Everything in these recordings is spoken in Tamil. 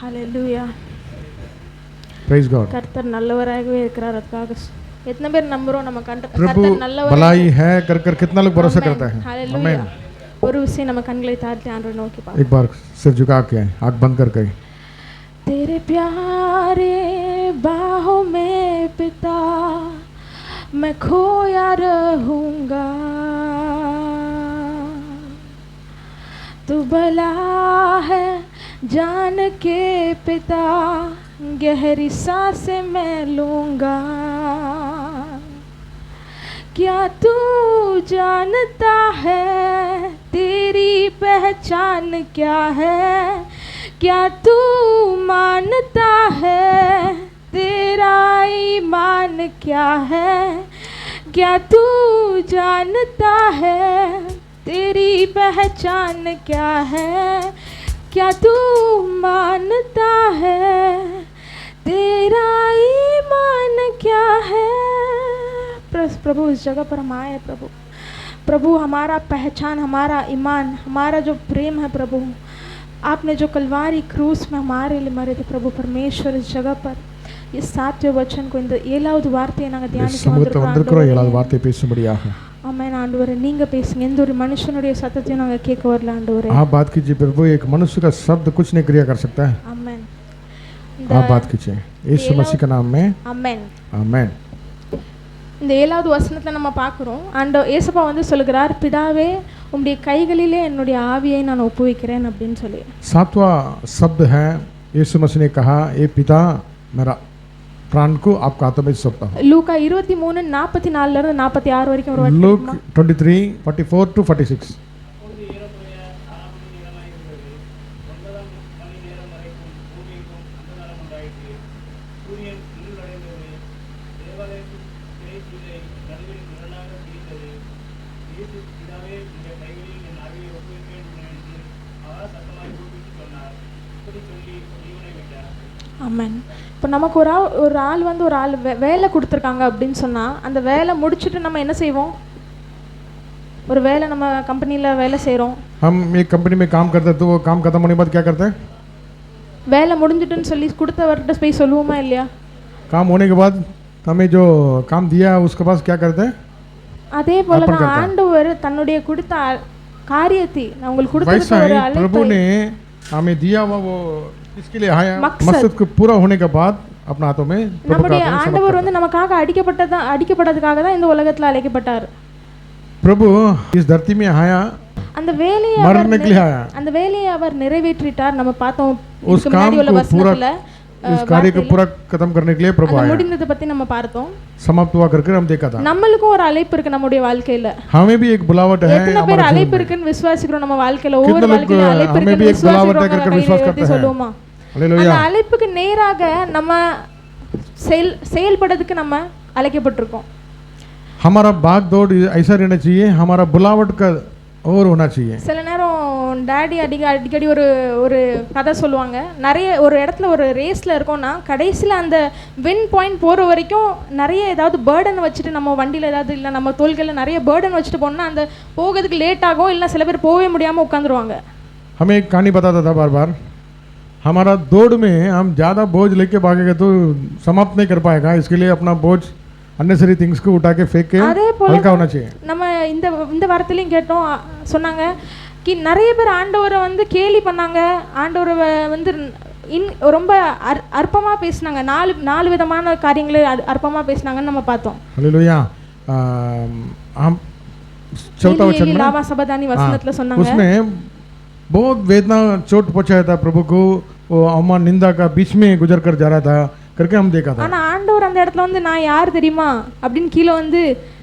ஹalleluya praise god கர்த்தர் நல்லவராகவே இருக்கிறார் அதுக்காக ஸ்- எத்தனை பேர் நம்புறோம் நம்ம கண்ட प्रभु கர்த்தர் நல்லவர் भलाई है कर कर कितना लोग भरोसा करता है ஹalleluya ஒரு விஷயம் நம்ம கண்களை தாழ்த்தி ஆண்டவரை நோக்கி பார்ப்போம் एक बार सिर झुका के आंख बंद कर के तेरे प्यारे बाहों में पिता मैं खोया रहूंगा तू भला है जान के पिता, गहरी साँसें मैं लूँगा। क्या तू जानता है तेरी पहचान क्या है? क्या तू मानता है तेरा ईमान क्या है? क्या तू जानता है तेरी पहचान क्या है? क्या तू मानता है? तेरा ईमान क्या है? प्रभु इस जगह पर हम आए प्रभु। प्रभु हमारा पहचान हमारा ईमान हमारा जो प्रेम है प्रभु। आपने जो कलवारी क्रूस में हमारे लिए मरे थे ಪ್ರಭು ಪರಮೇಶ್ವರ ಜಗಹ ಪರ್ ಈ ಸಾತ್ಯ ವಚನ ಕೊಂದು ಏಳಾವದು ವಾರ್ತೆ ನಾಗ वार्ते पेश ವಾರ್ತೆ है। வந்திருக்கிறோம் ஏழாவது வந்திருக்கிறோம் வார்த்தை பேசும்படியாக ஆமென் ஆண்டவரே நீங்க பேசுங்க எந்த ஒரு மனுஷனுடைய சத்தத்தையும் நாங்கள் கேட்க வரல ஆண்டவரே आप बात कीजिए प्रभु एक मनुष्य का शब्द कुछ नहीं क्रिया कर सकता है ஆமென் आप बात कीजिए यीशु मसीह के नाम में ஆமென் आमेन இந்த ஏழாவது வசனத்தில் நம்ம பார்க்குறோம் ஆண்ட ஏசப்பா வந்து சொல்லுகிறார் பிதாவே உம்முடைய கைகளிலே என்னுடைய ஆவியை நான் ஒப்புவிக்கிறேன் அப்படின்னு சொல்லி सातवां शब्द है यीशु मसीह ने कहा ये पिता मेरा ప్రాణ్కు ఆప్కు ఆత్మబై லூக்கா இருபத்தி மூணு நாற்பத்தி நாலுல இருந்து நாற்பத்தி ஆறு வரைக்கும் லூக் தெரியுமா? Twenty three forty four to forty six நமக்கு ஒரு ஆள் ஒரு ஆள் வந்து ஒரு ஆள் வே வேலை கொடுத்துருக்காங்க அப்படின்னு சொன்னால் அந்த வேலை முடிச்சுட்டு நம்ம என்ன செய்வோம் ஒரு வேலை நம்ம கம்பெனியில் வேலை செய்கிறோம் हम एक कंपनी में काम करते हैं तो वो काम खत्म होने के बाद क्या करते हैं வேலை முடிஞ்சிட்டுன்னு சொல்லி கொடுத்தவர்கிட்ட போய் சொல்லுவோமா இல்லையா काम होने के बाद हमें जो काम दिया है उसके पास क्या करते हैं அதே போல அப்பன் தான் கர்த்தா. ஆண்டவர் தன்னுடைய கொடுத்த அ- காரியத்தை நான் உங்களுக்கு वैसा கொடுத்த ஒரு ही प्रभु அழைப்பை ने हमें दिया हुआ वो इसके लिए आया मकसद। मकसद को पूरा होने के बाद अपना हाथों में प्रभु का நம்முடைய हाथों में समर्पण ஆண்டவர் करता வந்து நமக்காக அடிக்கப்பட்டதா அடிக்கப்பட்டதுக்காக தான் இந்த உலகத்துல அழைக்கப்பட்டார் है। प्रभु इस धरती में आया அந்த வேலையை அவர் मरने के लिए आया அந்த வேலையை அவர் நிறைவேற்றிட்டார் நம்ம பார்த்தோம் उस இதுக்கு काम முன்னாடி உள்ள को पूरा வசனத்துல इस कार्य को पूरा खत्म करने के लिए प्रभु அந்த आया முடிந்ததை பத்தி நம்ம பார்த்தோம் समाप्त हुआ करके हम देखा था நம்மளுக்கும் ஒரு அழைப்பு இருக்கு நம்முடைய வாழ்க்கையில हमें भी एक बुलावट है எத்தனை பேர் हमारे जीवन அழைப்பு में இருக்குன்னு விசுவாசிக்கிறோம் நம்ம வாழ்க்கையில ஒவ்வொரு कितने लोग, வாழ்க்கையில அழைப்பு हमें भी இருக்குன்னு एक बुलावट है விசுவாசிக்கிறவங்க करके கையை विश्वास உயர்த்தி करते हैं। சொல்லுவோமா हालेलुया அந்த அழைப்புக்கு நேராக நம்ம செயல் செயல்படுறதுக்கு நம்ம அழைக்கப்பட்டிருக்கோம் हमारा भाग दौड़ ऐसा रहना चाहिए हमारा बुलावट का और होना चाहिए சில நேரம் டேடி அடிக்க அடிக்கடி ஒரு ஒரு கதை சொல்லுவாங்க நிறைய ஒரு இடத்துல ஒரு ரேஸில் இருக்கோம்னா கடைசியில் அந்த வின் பாயிண்ட் போகிற வரைக்கும் நிறைய ஏதாவது பேர்டன் வச்சுட்டு நம்ம வண்டியில் ஏதாவது இல்லை நம்ம தோள்களில் நிறைய பேர்டன் வச்சுட்டு போனோம்னா அந்த போகிறதுக்கு லேட் ஆகும் இல்லை சில பேர் போகவே முடியாமல் உட்காந்துருவாங்க हमें एक कहानी बताता था बार बार हमारा दौड़ में हम ज़्यादा बोझ लेके भागेंगे तो समाप्त नहीं कर पाएगा इसके लिए अपना बोझ अननेसरी थिंग्स को उठा के फेंक के அதே போல हल्का होना चाहिए நம்ம இந்த இந்த வாரத்துலையும் கேட்டோம் அ, சொன்னாங்க கி நிறைய பேர் ஆண்டவரை வந்து கேலி பண்ணாங்க ஆண்டவரை வ- வந்து இன் ரொம்ப அற் அற்பமாக பேசினாங்க நாலு நாலு விதமான காரியங்களை அற் அற்பமாக பேசினாங்கன்னு நம்ம பார்த்தோம் हालेलुया अम, हम चौथा ஏலி, वचन ஏலி, में ना, லாவா சபதானி हाँ, வசனத்துல சொன்னாங்க उसमें बहुत वेदना चोट पहुंचाया था प्रभु को वो अवमान निंदा का बीच में गुजर कर जा रहा था करके हम देखा था ஆனா ஆண்டவர் அந்த இடத்துல வந்து நான் யார் தெரியுமா அப்படின்னு கீழே வந்து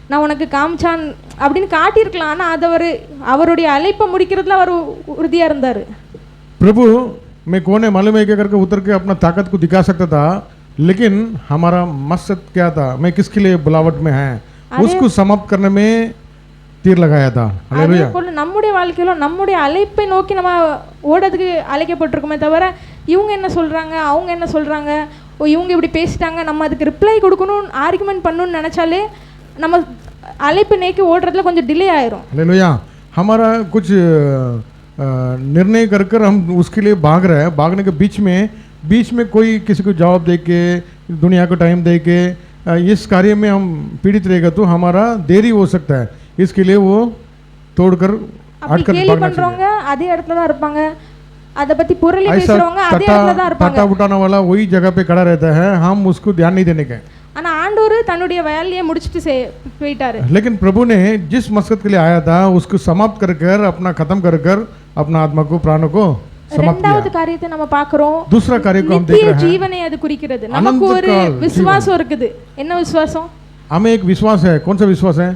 நான் உனக்கு காமிச்சான் அப்படின்னு காட்டியிருக்கலாம் ஆனா அது அவர் அவருடைய அழைப்பை முடிக்கிறதுல அவர் உ- உறுதியா இருந்தாரு प्रभु मैं कौन है मालूम है क्या करके उतर के अपना ताकत को दिखा सकता था लेकिन हमारा मकसद क्या था मैं किसके लिए बुलावट में है उसको समाप्त करने में तीर लगाया था அதே हालेलुया போல நம்முடைய வாழ்க்கையிலும் நம்முடைய அழைப்பை நோக்கி நம்ம ஓடுறதுக்கு அழைக்கப்பட்டிருக்கோமே தவிர இவங்க என்ன சொல்றாங்க அவங்க என்ன சொல்றாங்க ஓ இவங்க இப்படி பேசிட்டாங்க நம்ம அதுக்கு ரிப்ளை கொடுக்கணும் ஆர்குமெண்ட் பண்ணணும்னு நினைச்சாலே நம்ம அழைப்பு நோக்கி ஓடுறதுல கொஞ்சம் டிலே ஆயிரும் हालेलुया हमारा कुछ अ, निर्णय कर कर हम उसके लिए भाग रहे हैं भागने के बीच में बीच में कोई किसी को जवाब दे के दुनिया को टाइम दे के अ, इस कार्य में हम पीड़ित रहेगा तो हमारा देरी हो सकता है इसके लिए वो तोड़कर அப்படி हटकर கேலி भागना பண்றவங்க அதே இடத்துல தான் இருப்பாங்க அத பத்தி புரளி चाहिए ऐसा பேசுறவங்க அதே टटा இடத்துல தான் இருப்பாங்க टटा उठाने वाला वही जगह पे खड़ा रहता है हम उसको ध्यान नहीं देने का ஆனா ஆண்டவர் தன்னுடைய வேலையை முடிச்சிட்டு செய்- போயிட்டாரு लेकिन प्रभु ने जिस मकसद के लिए आया था उसको समाप्त कर कर अपना खत्म कर कर अपना आत्मा को प्राणों को समाप्त किया ரெண்டாவது காரியத்தை நம்ம பாக்குறோம் दूसरा कार्य को हम देख நித்திய रहे हैं ஜீவனை அது குறிக்கிறது நமக்கு அனந்த ஒரு கால் விசுவாசம் இருக்குது என்ன விசுவாசம் हमें एक विश्वास है कौन सा विश्वास है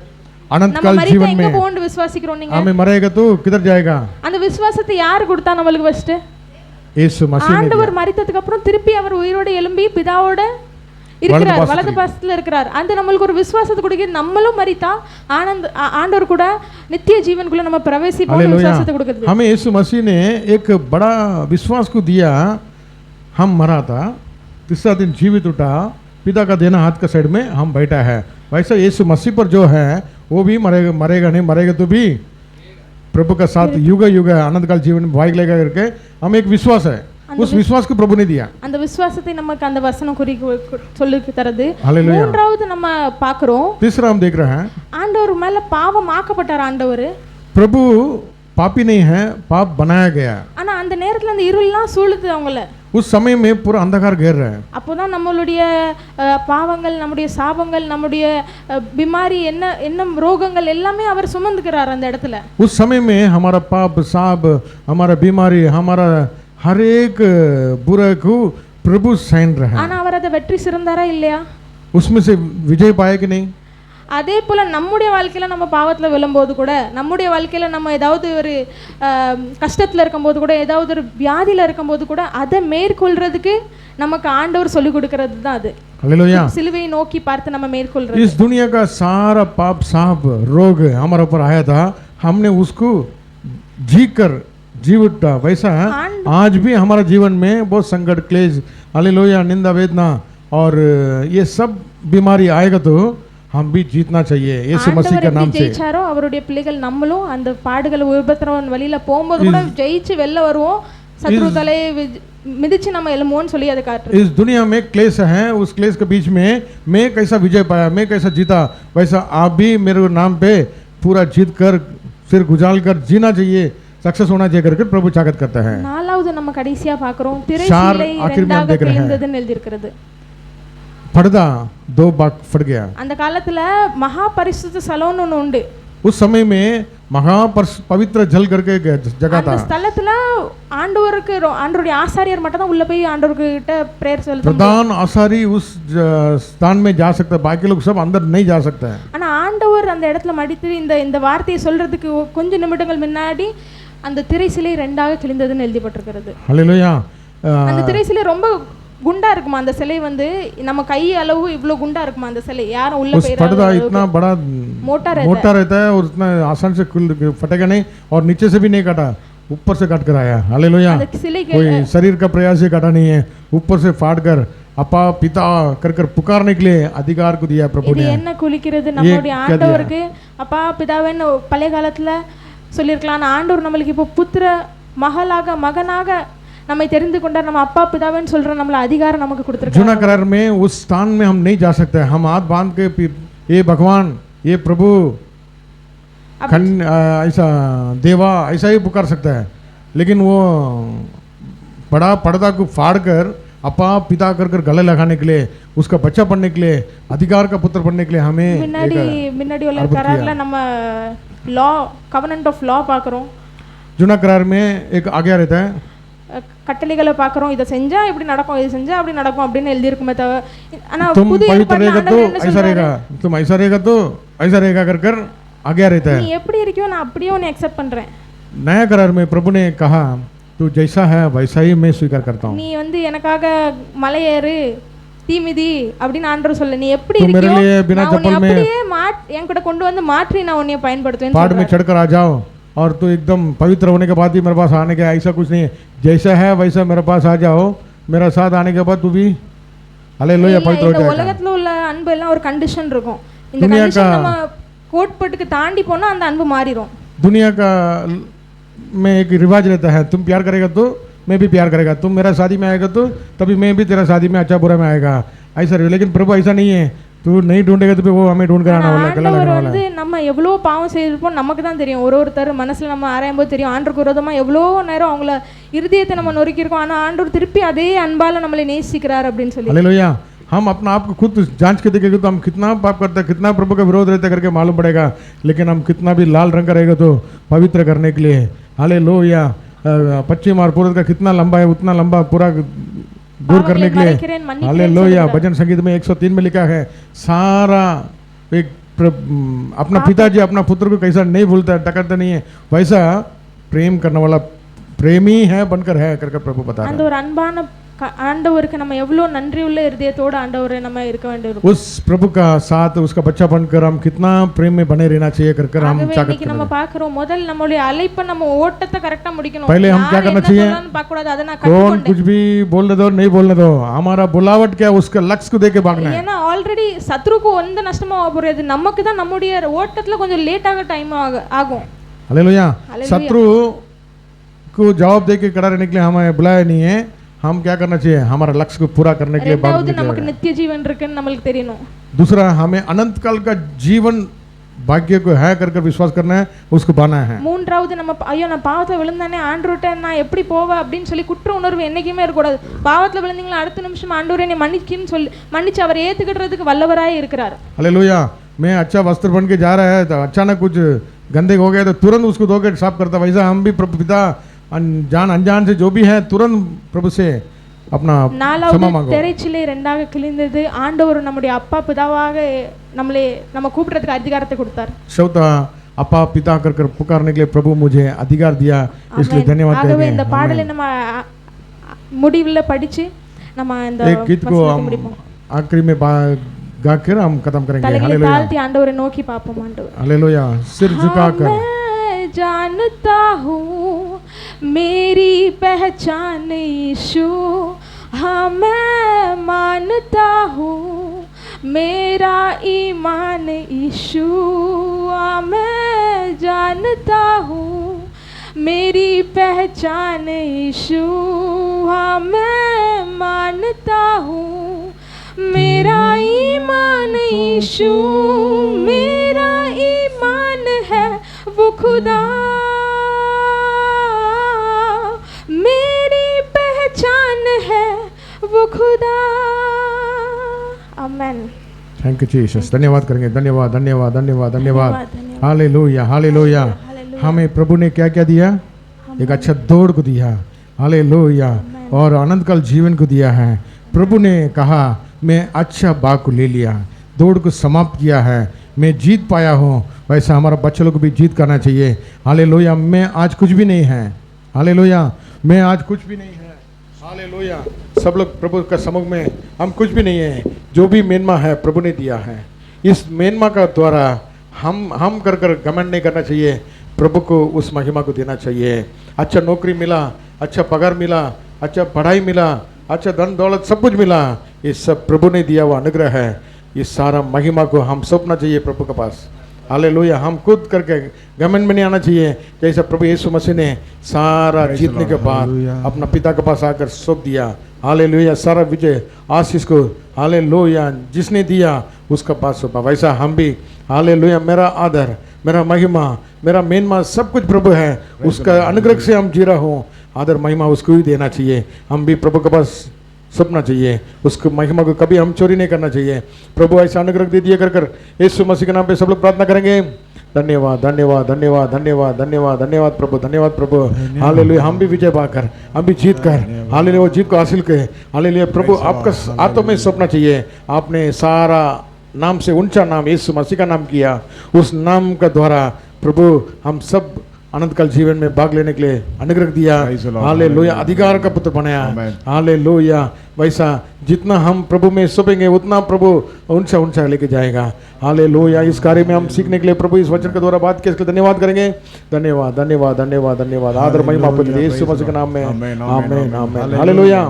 अनंत நம்ம काल மரித்த जीवन எங்க में போகணும்னு விசுவாசிக்கிறோம் நீங்க हमें मरेगा तो किधर जाएगा அந்த விசுவாசத்தை யார் கொடுத்தா நம்மளுக்கு ஃபர்ஸ்ட் यीशु मसीह ने ஆண்டவர் மரித்ததுக்கு அப்புறம் திருப்பி அவர் உயிரோட எழும்பி பிதாவோட இருக்கிறார் வலது பாசத்துல இருக்கிறார் அந்த நம்மளுக்கு ஒரு விசுவாசத்தை கொடுக்குது நம்மளும் மரித்தா ஆனந்த் ஆ- ஆண்டவர் கூட நித்திய ஜீவனுக்குள்ள நம்ம பிரவேசிப்போம் हालेलुया விசுவாசத்தை கொடுக்குது हमें यीशु मसीह ने एक बड़ा विश्वास को दिया हम मरा था तीसरा दिन जीवित उठा पिता का देना हाथ का साइड में हम बैठा है वैसा यीशु मसीह पर जो है वो भी मरेगा मरेगा नहीं मरेगा तो भी प्रभु का साथ युग युग आनंद काल जीवन में भाग लेगा करके हमें एक विश्वास है उस विश्वास को प्रभु ने दिया அந்த விசுவாசத்தை நமக்கு அந்த வசனம் குறி சொல்லி தருது हालेलुया மூன்றாவது நம்ம பாக்குறோம் तीसरा हम देख रहे हैं ஆண்டவர் மேல பாவம் ஆக்கப்பட்டார் ஆண்டவர் प्रभु पापी नहीं है पाप बनाया गया ஆனா அந்த நேரத்துல அந்த இருள்லாம் சூழுது அவங்கள உஸ் சமயமே பூரா அந்தகார் கேர்ற. அப்போ தான் நம்மளுடைய பாவங்கள் நம்முடைய சாபங்கள் நம்முடைய பிமாரி என்ன என்ன ரோகங்கள் எல்லாமே அவர் சுமந்துக்கிறார் அந்த இடத்துல. உஸ் சமயமே ஹமாரா பாப் சாப் ஹமாரா பிமாரி ஹமாரா ஹரேக் புரகு பிரபு சைன் ரஹா. ஆனா அவர் அதை வெற்றி சிறந்தாரா இல்லையா? உஸ்மே சே விஜய் பாயக்கு நீ அதே போல நம்முடைய வாழ்க்கையில நம்ம பாவத்துல விழும்போது கூட நம்முடைய வாழ்க்கையில நம்ம ஏதாவது ஒரு அஹ், கஷ்டத்துல இருக்கும்போது கூட ஏதாவது ஒரு வியாதியில இருக்கும்போது கூட அதை மேற்கொள்றதுக்கு நமக்கு ஆண்டவர் சொல்லி கொடுக்கறது தான் அது हालेलुया சிலுவையை நோக்கி பார்த்து நம்ம மேற்கொள்றது इस दुनिया का सारा पाप साप रोग हमारे ऊपर आया था हमने उसको जी कर जी उठा वैसा आज भी हमारा जीवन में बहुत संकट क्लेश हालेलुया निंदा वेदना और ये सब बीमारी आएगा तो हम भी जीतना चाहिए यीशु मसीह ஆண்டவர் के எப்படி नाम से ஜெயிச்சாரோ அவருடைய பிள்ளைகள் நம்மளும் அந்த பாடுகள் உபத்திரவன் வழியில போகும்போது கூட ஜெயிச்சு வெளில வருவோம் சத்ரு தலையை வி- மிதிச்சு நம்ம எழும்போன்னு சொல்லி அதை காட்டுறது इस दुनिया में क्लेश है उस क्लेश के बीच में मैं कैसा विजय पाया मैं कैसा जीता वैसा आप भी मेरे नाम पे पूरा जीत कर सिर गुजाल कर जीना चाहिए सक्सेस होना चाहिए करके प्रभु चाकत करता है நாலாவது நம்ம கடைசியா பாக்குறோம் திரை चार சீலை आखिर में हम இரண்டாக देख रहे हैं। கிழிந்ததுன்னு எழுதியிருக்கிறது पर्दा दो बाग फट गया அந்த காலத்துல மகா பரிசுத்த ஸ்தலம்னு ஒண்ணு உண்டு उस समय में महा परस- पवित्र जल करके एक जगह அந்த था ஸ்தலத்துல ஆண்டவருக்கு ரொ- ஆண்டவருடைய ஆசாரியர் மட்டும் தான் உள்ள போய் ஆண்டவருக்கு கிட்ட பிரேயர் செலுத்த முடியும். प्रधान आसारी उस ज- स्थान में जा सकता है बाकी लोग सब अंदर नहीं जा सकते हैं ஆனா ஆண்டவர் அந்த இடத்துல மடித்து இந்த இந்த வார்த்தையை சொல்றதுக்கு ஒ- கொஞ்ச நிமிடங்கள் முன்னாடி அந்த திரை சிலை ரெண்டாக கிழிந்ததுன்னு எழுதப்பட்டிருக்கிறது हालेलुया அந்த திரை சிலை ரொம்ப குண்டா இருக்குமா அந்த சிலை வந்து நம்ம கை அளவு இவ்வளவு குண்டா இருக்குமா அந்த சிலை யாரும் உள்ள उस पर्दा போயிடாத इतना बड़ा मोटा रहता मोटा रहता है और इतना आसान से खुल फटेगा नहीं और नीचे से भी नहीं काटा ऊपर से काट कर आया हालेलुया அந்த சிலைக்கு कोई शरीर का प्रयास से काटा नहीं है ऊपर से फाड़ कर अपा पिता कर कर पुकारने के लिए अधिकार को दिया प्रभु இது ने என்ன குளிக்கிறது நம்மளுடைய ஆண்டவருக்கு அப்பா பிதாவேன்னு பழைய காலத்துல சொல்லியிருக்கலாம் ஆனா ஆண்டவர் நம்மளுக்கு இப்போ புத்திர மகளாக மகனாக நம்மை தெரிந்து கொண்டார் நம்ம அப்பா பிதாவேன்னு சொல்ற நம்மள அதிகாரம் நமக்கு கொடுத்துருக்காரு जूना करार में उस स्थान में हम नहीं जा सकते हम हाथ बांध के पि- ये भगवान ये प्रभु खन आ, ऐसा देवा ऐसा ही पुकार सकता है लेकिन वो बड़ा पर्दा को फाड़ कर अपा पिता कर कर गले लगाने के लिए उसका बच्चा बनने के लिए अधिकार का पुत्र बनने के लिए हमें முன்னாடி एक முன்னாடி உள்ள கரார்ல நம்ம லா கவர்னன்ட் ஆஃப் லா பார்க்குறோம் जूना करार में एक आज्ञा रहता है கட்டளைகளை பார்க்குறோம் இதை செஞ்சா இப்படி நடக்கும் இது செஞ்சா அப்படி நடக்கும் அப்படின்னு எழுதியிருக்குமே தவிர ஆனா तुम புது पवित्र ஏற்பாடுல रहेगा तो ஆண்டவர் என்ன ऐसा சொல்றாரு रहेगा तुम ऐसा रहेगा तो ऐसा रहेगा कर कर आज्ञा रहता है நீ எப்படி இருக்கியோ நான் அப்படியே உன்னை அக்செப்ட் பண்றேன் नया करार में प्रभु ने कहा तू जैसा है वैसा ही मैं स्वीकार करता हूँ நீ வந்து எனக்காக மலையேறு தீமிதி அப்படின்னு ஆண்டவர் சொல்ல நீ எப்படி तू मेरे இருக்கியோ लिए बिना நான் உன்னை चप्पल में அப்படியே மாட் என் கூட கொண்டு வந்து மாற்றி நான் உன்னை பயன்படுத்துவேன் पहाड़ में चढ़कर आ जाओ और तू एकदम पवित्र होने के बाद ही मेरे पास आने का ऐसा कुछ नहीं है जैसा है वैसा मेरे पास आ जाओ मेरा साथ आने के बाद तू भी अले लोया पवित्र हो இந்த जाएगा உலகத்துல உள்ள அன்பு எல்லாம் ஒரு கண்டிஷன் இருக்கும் இந்த துனியா கண்டிஷன் கா- நம்ம கோட்பட்டுக்கு தாண்டி போனா அந்த அன்பு மாறிடும் दुनिया का में एक रिवाज रहता है तुम प्यार करेगा तो मैं भी प्यार करेगा तुम मेरा शादी में आएगा तो तभी मैं भी तेरा शादी में अच्छा बुरा में आएगा ऐसा रहे लेकिन प्रभु ऐसा नहीं है तू नहीं ढूंढेगा तो फिर वो हमें ढूंढ कर आना ஆனா वाला है, गला ஆண்டவர் लगने वाला है வந்து நம்ம எவ்வளோ பாவம் செய்திருப்போம் நமக்கு தான் தெரியும் ஒரு ஒருத்தர் மனசுல நம்ம ஆராயும் போது தெரியும் ஆண்டருக்கு விரோதமா எவ்வளோ நேரம் அவங்கள இருதயத்தை நம்ம நொறுக்கியிருக்கோம் ஆனா ஆண்டவர் திருப்பி அதே அன்பால நம்மளை நேசிக்கிறார் அப்படின்னு சொல்லி हालेलुया हम अपना आप को खुद जांच के देखेंगे तो हम कितना पाप करते हैं कितना प्रभु का विरोध रहता है करके मालूम पड़ेगा लेकिन हम कितना भी लाल रंग का रहेगा तो पवित्र करने के लिए हाले लो या पश्चिम और पूर्व का कितना लंबा है उतना लंबा पूरा दूर करने के लिए। हाले लोहिया भजन संगीत में 103 में लिखा है सारा एक अपना पिताजी अपना पुत्र को कैसा नहीं भूलता टकरता नहीं है। वैसा प्रेम करने वाला प्रेमी है बनकर है करके प्रभु बता रहे हैं। அந்த ஒரு அன்பான க- ஆண்டவருக்கு நம்ம எவ்வளோ நன்றி உள்ள இருதயத்தோட ஆண்டவரை நம்ம இருக்க வேண்டியிருக்கும் उस प्रभु का साथ उसका बच्चा बनकर हम कितना प्रेम में बने रहना चाहिए कर कर हम ஆகவே चाकत இன்னைக்கு நம்ம பார்க்கிறோம் முதல் நம்மளுடைய அழைப்பை நம்ம ஓட்டத்தை கரெக்டா முடிக்கணும் पहले हम क्या யார் करना என்ன चाहिए? சொல்றான்னு பார்க்க கூடாது அதை நான் कौन கற்றுக்கொண்டேன் कुछ भी बोलने दो नहीं बोलने दो हमारा बुलावट क्या है, उसका लक्ष्य को देके भागना है ஏன்னா ஆல்ரெடி சத்ருக்கு எந்த நஷ்டமும் ஆக போறது நமக்கு தான் நம்முடைய ஓட்டத்துல கொஞ்சம் லேட்டாக டைம் ஆகும் हालेलुया हालेलुया। शत्रु को जवाब दे के खड़ा रहने के लिए हमें बुलाया नहीं है हम क्या करना चाहिए हमारा लक्ष्य को पूरा करने के लिए ரெண்டாவது भागने के நமக்கு लिए நித்திய ஜீவன் இருக்குன்னு நம்மளுக்கு தெரியணும் दूसरा हमें अनंत काल का जीवन भाग्य को है कर कर विश्वास करना है उसको पाना है மூன்றாவது நம்ம பா- ஐயோ நான் பாவத்தை விழுந்தானே ஆண்டவர்கிட்ட நான் எப்படி போவேன் அப்படின்னு சொல்லி குற்ற உணர்வு என்னைக்குமே இருக்கக்கூடாது பாவத்துல விழுந்தீங்களா அடுத்த நிமிஷம் ஆண்டவரே என்னை மன்னிக்கின்னு சொல்லி மன்னிச்சு அவர் ஏத்துக்கிடுறதுக்கு வல்லவராய் இருக்கிறார் हालेलुया मैं अच्छा वस्त्र बन के जा रहा है तो अचानक कुछ गंदे हो गया तो तुरंत उसको धो के साफ करता वैसा हम भी प्रभु पिता अनजान अनजान से जो भी है तुरंत प्रभु से अपना क्षमा நாலாவது मांगो திரைச்சிலை ரெண்டாக கிழிந்தது ஆண்டவர் நம்முடைய அப்பா பிதாவாக நம்மளே நம்ம கூப்பிடுறதுக்கு அதிகாரத்தை கொடுத்தார் चौथा अपा पिता कर कर पुकारने के लिए प्रभु मुझे अधिकार दिया इसलिए ஆமென். धन्यवाद ஆகவே करेंगे இந்த பாடலை நம்ம அ- அ- முடிவுல படிச்சு நம்ம இந்த एक गीत को வசனத்தை हम முடிப்போம் आखिरी में बा- गा कर हम खत्म करेंगे தலைகளை हालेलुया தாழ்த்தி ஆண்டவரை நோக்கி பார்ப்போம் ஆண்டவர் हालेलुया सिर झुका कर मैं जानता हूँ मेरी पहचान यीशु। हाँ मैं मानता हूँ, मेरा ईमान यीशु। हाँ मैं जानता हूँ, मेरी पहचान यीशु। हाँ मैं मानता हूँ, मेरा ईमान यीशु। मेरा ईमान है वो खुदा। वो खुदा। अमेन थैंक यू जीसस धन्यवाद करेंगे। धन्यवाद धन्यवाद धन्यवाद धन्यवाद। Hallelujah hallelujah. हमें प्रभु ने क्या क्या दिया एक अच्छा दौड़ को दिया। हालेलुया। और अनंत काल जीवन को दिया है। प्रभु ने कहा मैं अच्छा बाग को ले लिया। दौड़ को समाप्त किया है। मैं जीत पाया हूँ। वैसा हमारा बच्चों को भी जीत करना चाहिए। हालेलुया। मैं आज कुछ भी नहीं है। हालेलुया। मैं आज कुछ भी नहीं है। हालेलुया। सब लोग प्रभु का समुख में, हम कुछ भी नहीं है, जो भी मेनमा है, प्रभु ने दिया है। इस मेनमा का द्वारा हम हम कर कर घमंड नहीं करना चाहिए, प्रभु को उस महिमा को देना चाहिए। अच्छा नौकरी मिला अच्छा पगार मिला अच्छा पढ़ाई मिला अच्छा धन दौलत सब कुछ मिला, ये सब प्रभु ने दिया हुआ अनुग्रह है। ये सारा महिमा को हम सौंपना चाहिए प्रभु के पास। हालेलुया हम खुद करके घमंड में नहीं आना चाहिए जैसा प्रभु यीशु मसीह ने सारा जीतने के बाद अपना पिता के पास आकर सौंप दिया। हाले लोहिया सारा विजय आशीष को। हाले लोहिया जिसने दिया उसका पास सौंपा। वैसा हम भी हाले लोहिया मेरा आदर मेरा महिमा मेरा मेनमा सब कुछ प्रभु है। उसका अनुग्रह से हम जी रहा हूँ। आदर महिमा उसको ही देना चाहिए। हम भी प्रभु के पास सपना चाहिए उसको महिमा को कभी हम चोरी नहीं करना चाहिए प्रभु ऐसा अनुग्रह दे दिया कर कर यीशु मसीह के नाम पे सब लोग प्रार्थना करेंगे धन्यवाद धन्यवाद धन्यवाद धन्यवाद धन्यवाद धन्यवाद प्रभु धन्यवाद प्रभु हालेलुया हम भी विजय पाकर हम भी जीत कर हालेलुया वो जीत को हासिल करें हालेलुया प्रभु आपका आत्मा में सपना चाहिए आपने सारा नाम से ऊँचा नाम यीशु मसीह का नाम किया उस नाम का द्वारा प्रभु हम सब अनंत काल जीवन में भाग लेने के लिए अनुग्रह दिया the Lord. अधिकार का पुत्र बनाया. हाले वैसा जितना हम प्रभु में सौंपेंगे उतना प्रभु ऊँचा ऊँचा लेके जाएगा हाले इस कार्य में हम सीखने के लिए प्रभु इस वचन के द्वारा बात किया इसके धन्यवाद करेंगे धन्यवाद धन्यवाद धन्यवाद धन्यवाद आदर महिमा Hallelujah. यीशु मसीह के नाम में आमेन आमेन Hallelujah. हालेलुया